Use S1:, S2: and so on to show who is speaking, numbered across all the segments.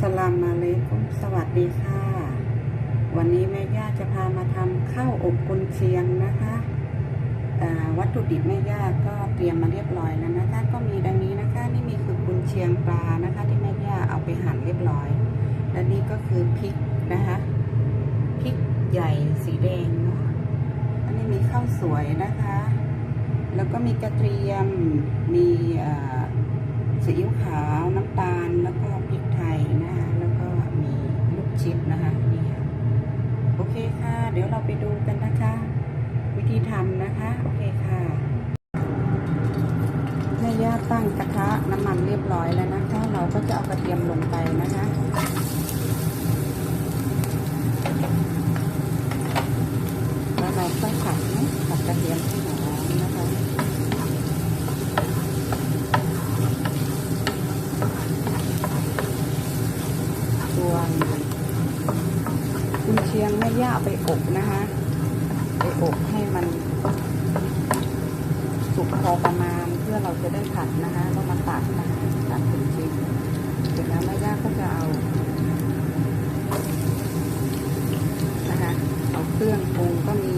S1: สลามมาเลยกุมสวัสดีค่ะ วันนี้แม่ย่าจะพามาทำข้าวอบกุนเชียงนะคะวัตถุดิบแม่ย่าก็เตรียมมาเรียบร้อยแล้วนะคะก็มีดังนี้นะคะ นี่มีคือกุนเชียงปลานะคะ ที่แม่ย่าเอาไปหั่นเรียบร้อย และนี่ก็คือพริกนะคะพริกใหญ่สีแดงเนาะอันนี้มีข้าวสวยนะคะ แล้วก็มีกระเทียมมีซีอิ๊วขาวน้ำตาล แล้วก็พริกไทยนะคะ แล้วก็มีลูกชิดนะคะนี่ค่ะ โอเคค่ะ เดูกันนะคะ วิธีทำนะคะ โอเคค่ะแม่ย่าตั้งกระทะน้ำมันเรียบร้อยแล้วนะคะ เราก็จะเอากระเทียมลงไปนะคะแล้วเราก็ผัดนะผัดกระเทียมให้หอมนะคะส่วน เชียงแม่ย่าไปอบนะคะ ไปอบให้มันสุกพอประมาณเพื่อเราจะได้ผัดนะคะแล้วมาตัดนะคะตัดเป็นชิ้นเสร็จแล้วแม่ย่าก็จะเอานะคะเอาเครื่องปรุงก็มี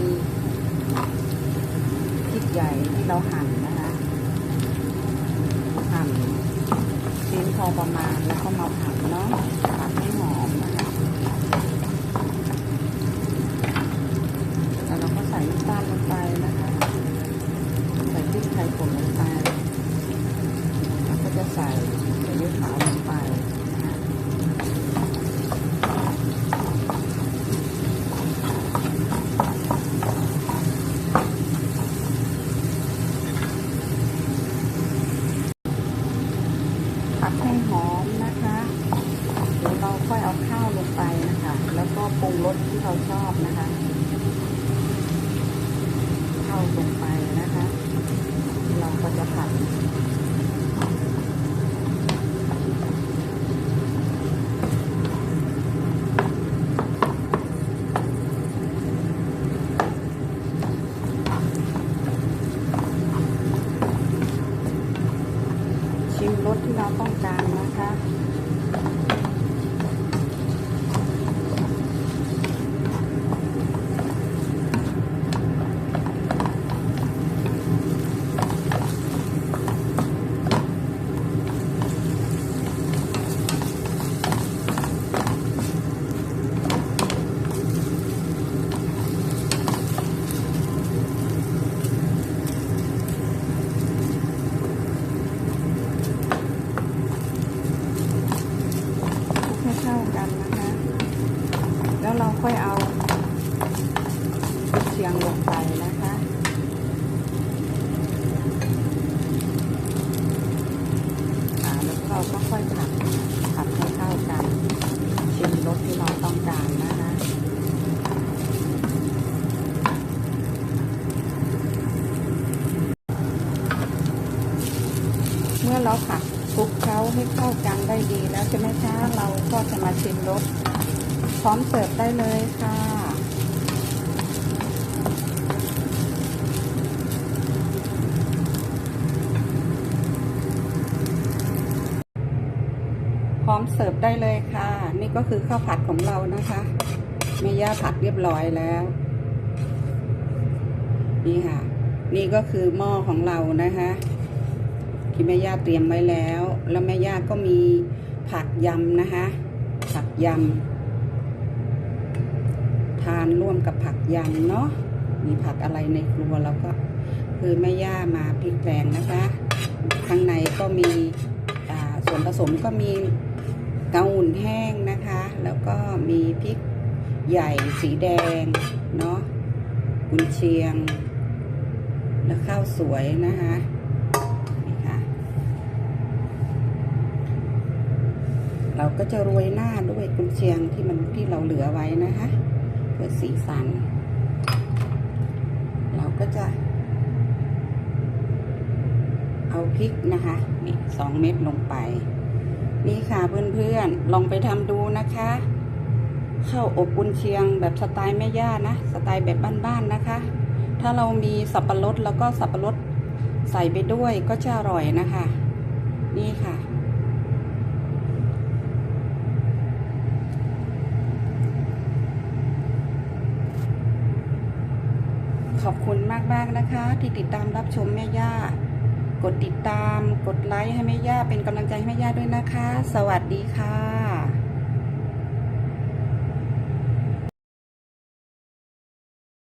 S1: พริกใหญ่ที่เราหั่นนะคะหั่นชิ้นพอประมาณแล้วก็มาผัดเนาะผัดให้หอมนะคะแล้วเราก็ใส่น้ำตาลลงไปนะคะ ใส่พริกไทยป่นลงไปแล้วก็จะ ใส่ซีอิ๊วขาวลงไปผัดให้หอมนะคะ เดี๋ยวเราค่อยเอาข้าวลงไปนะคะ แล้วก็ปรุงรสที่เราชอบนะคะข้าวลงไปนะคะ เราก็จะผัด ชิมรสที่เราต้องการนะคะ คลุก ให้เข้ากันนะคะ แล้วเราค่อยเอาเชียงลงไปนะคะแล้วเราก็ค่อยผัดผัดให้เข้ากันชิมรสที่เราต้องการนะคะเมื่อเราผัด ให้เข้ากันได้ดีแล้วใช่ไหมคะเราก็จะมาชิมรสพร้อมเสิร์ฟได้เลยค่ะพร้อมเสิร์ฟได้เลยค่ะ นี่ก็คือข้าวผัดของเรานะคะแม่ย่าผัดเรียบร้อยแล้ว นี่ค่ะ นี่ก็คือหม้อของเรานะคะ ที่แม่ย่าเตรียมไว้แล้ว แล้วแม่ย่าก็มีผักยำนะคะ ผักยำทานร่วมกับผักยำเนาะมีผักอะไรในครัวแล้วก็ คือแม่ย่ามาพริกแกงนะคะ ข้างในก็มีส่วนผสมก็มีเกาหุ่นแห้งนะคะ แล้วก็มีพริกใหญ่สีแดงเนาะกุนเชียง แล้วข้าวสวยนะคะ นี่ค่ะ เราก็จะโรยหน้าด้วยกุนเชียงที่มันที่เราเหลือไว้นะคะเพื่อสีสัน เราก็จะ เอาพริกนะคะนี่สองเม็ดลงไป นี่ค่ะเพื่อนๆลองไปทำดูนะคะข้าวอบกุนเชียงแบบสไตล์แม่ย่านะ สไตล์แบบบ้านๆนะคะ ถ้าเรามีสับปะรดแล้วก็สับปะรดใส่ไปด้วยก็จะอร่อยนะคะ นี่ค่ะ ขอบคุณมากๆนะคะ ที่ติดตามรับชมแม่ย่า กดติดตาม กดไลค์ให้แม่ย่าเป็นกำลังใจให้แม่ย่าด้วยนะคะ สวัสดีค่ะ